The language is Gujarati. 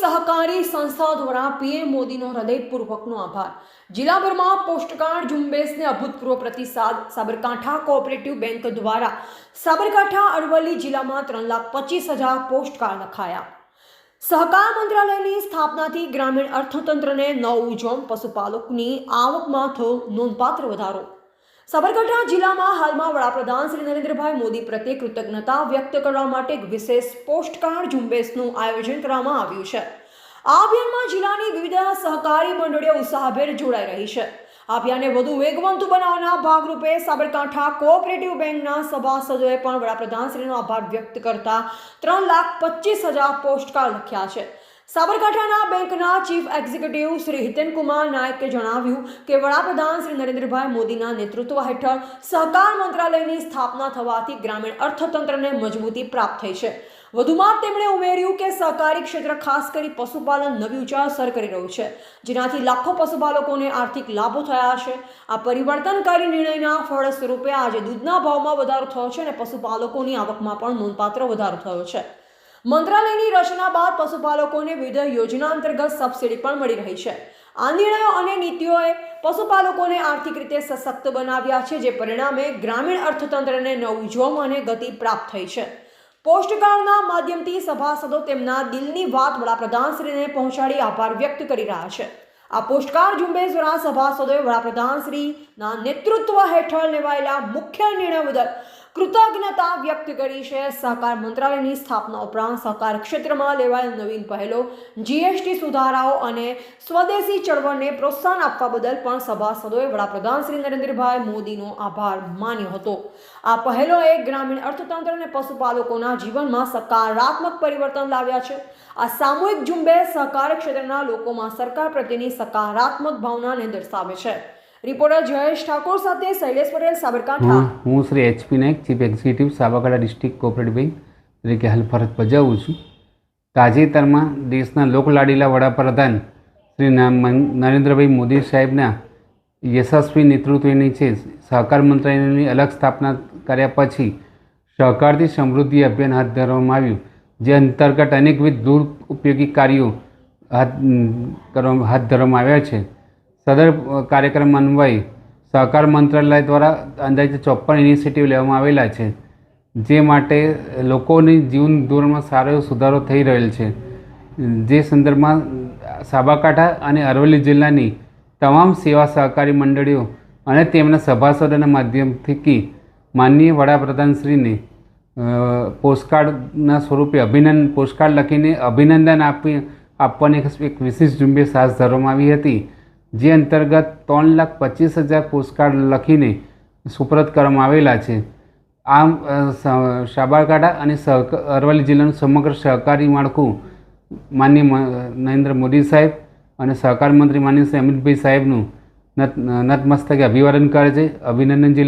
સહકારી સંસ્થા દ્વારા પીએમ મોદીનો હૃદયપૂર્વકનો આભાર. જિલ્લાભરમાં પોસ્ટકાર્ડ ઝુંબેશને અભૂતપૂર્વ પ્રતિસાદ. સાબરકાંઠા કોઓપરેટિવ બેંક દ્વારા સાબરકાંઠા અરવલ્લી જિલ્લામાં ત્રણ લાખ પચીસ હજાર પોસ્ટકાર્ડ લખાયા સહકાર મંત્રાલયની સ્થાપનાથી ગ્રામીણ અર્થતંત્રને નવું જોમ પશુપાલકની આવકમાં થયો નોંધપાત્ર વધારો. સાબરકાંઠા જિલ્લામાં હાલમાં વડાપ્રધાન શ્રી નરેન્દ્રભાઈ મોદી પ્રત્યે કૃતજ્ઞતા વ્યક્ત કરવા માટે એક વિશેષ પોસ્ટકાર્ડ ઝુંબેશનું આયોજન કરવામાં આવ્યું છે. આ અભિયાનમાં જિલ્લાની વિવિધ સહકારી મંડળીઓ ઉત્સાહભેર જોડાઈ રહી છે. આ વધુ વેગવંતુ બનાવવાના ભાગરૂપે સાબરકાંઠા કોઓપરેટિવ બેંકના સભાસદોએ પણ વડાપ્રધાનશ્રીનો આભાર વ્યક્ત કરતા ત્રણ લાખ પચીસ હજાર પોસ્ટકાર્ડ લખ્યા છે. સાબરકાંઠાના બેંકના ચીફ એક્ઝિક્યુટિવ શ્રી હિતેનકુમાર નાયકે જણાવ્યું કે વડાપ્રધાન શ્રી નરેન્દ્રભાઈ મોદીના નેતૃત્વ હેઠળ સહકાર મંત્રાલયની સ્થાપના થવાથી ગ્રામીણ અર્થતંત્રને મજબૂતી પ્રાપ્ત થઈ છે. વધુમાં તેમણે ઉમેર્યું કે સહકારી ક્ષેત્ર ખાસ કરી પશુપાલન નવી ઊંચા અસર કરી રહ્યું છે, જેનાથી લાખો પશુપાલકોને આર્થિક લાભો થયા છે. આ પરિવર્તનકારી નિર્ણયના ફળ સ્વરૂપે આજે દૂધના ભાવમાં વધારો થયો છે અને પશુપાલકોની આવકમાં પણ નોંધપાત્ર વધારો થયો છે. મંત્રાલયની રચના બાદ પશુપાલકોને વિવિધ યોજના અંતર્ગત સબસિડી પણ મળી રહી છે. આ નિર્ણયો અને નીતિઓએ પશુપાલકોને આર્થિક રીતે સશક્ત બનાવ્યા છે, જે પરિણામે ગ્રામીણ અર્થતંત્રને નવું જોમ અને ગતિ પ્રાપ્ત થઈ છે. પોસ્ટકાર્ડના માધ્યમથી સભાસદો તેમના દિલની વાત વડાપ્રધાનશ્રીને પહોંચાડી આભાર વ્યક્ત કરી રહ્યા છે. આ પોસ્ટકાર્ડ ઝુંબેશ દ્વારા સભાસદોએ વડાપ્રધાનશ્રીના નેતૃત્વ હેઠળ લેવાયેલા મુખ્ય નિર્ણય બદલ કૃતજ્ઞતા વ્યક્ત કરી છે. સહકાર મંત્રાલયની સ્થાપના ઉપરાંત સહકાર ક્ષેત્રમાં લેવાયેલ નવીન પહેલો જીએસટી સુધારાઓ અને સ્વદેશી ચળવળને પ્રોત્સાહન આપવા બદલ પણ સભાસદોએ વડાપ્રધાન શ્રી નરેન્દ્રભાઈ મોદીનો આભાર માન્યો હતો. આ પહેલોએ ગ્રામીણ અર્થતંત્ર અને પશુપાલકોના જીવનમાં સકારાત્મક પરિવર્તન લાવ્યા છે. આ સામૂહિક ઝુંબેશ સહકાર ક્ષેત્રના લોકોમાં સરકાર પ્રત્યેની સકારાત્મક ભાવનાને દર્શાવે છે. રિપોર્ટર જયેશ ઠાકોર સાથે શૈલેષ પટેલ, સાબરકાંઠા. હું Shri HP Nayak, chief executive, Sabarkantha district cooperative bank, તરીકે હાલ ફરજ બજાવું છું. તાજેતરમાં દેશના લોકલાડીલા વડાપ્રધાન શ્રી નરેન્દ્રભાઈ મોદી સાહેબના યશસ્વી નેતૃત્વની છે સહકાર મંત્રાલયની અલગ સ્થાપના કર્યા પછી સહકારથી સમૃદ્ધિ અભિયાન હાથ ધરવામાં આવ્યું, જે અંતર્ગત અનેકવિધ દૂર ઉપયોગી કાર્યો હાથ કરવામાં, હાથ ધરવામાં આવ્યા છે. સદર કાર્યક્રમ અન્વયે સહકાર મંત્રાલય દ્વારા અંદાજે ચોપ્પન ઇનિશિયેટિવ લેવામાં આવેલા છે, જે માટે લોકોની જીવન ધોરણમાં સારો એવો સુધારો થઈ રહેલ છે. જે સંદર્ભમાં સાબરકાંઠા અને અરવલ્લી જિલ્લાની તમામ સેવા સહકારી મંડળીઓ અને તેમના સભાસદોના માધ્યમથી માનનીય વડાપ્રધાનશ્રીને પોસ્ટકાર્ડના સ્વરૂપે અભિનંદન પોસ્ટકાર્ડ લખીને અભિનંદન આપી, આપવાની એક વિશેષ ઝુંબેશ હાથ ધરવામાં આવી હતી. જે અંતર્ગત ત્રણ લાખ પચીસ હજાર પોસ્ટકાર્ડ લખીને સુપરત કરવામાં આવેલા છે. આમ સાબરકાંઠા અને અરવલ્લી જિલ્લાનું સમગ્ર સહકારી માળખું માન્ય નરેન્દ્ર મોદી સાહેબ અને સહકાર મંત્રી માન્ય અમિતભાઈ સાહેબનું નત, નતમસ્તકે અભિવાદન કરે છે. અભિનંદન જિલ્લા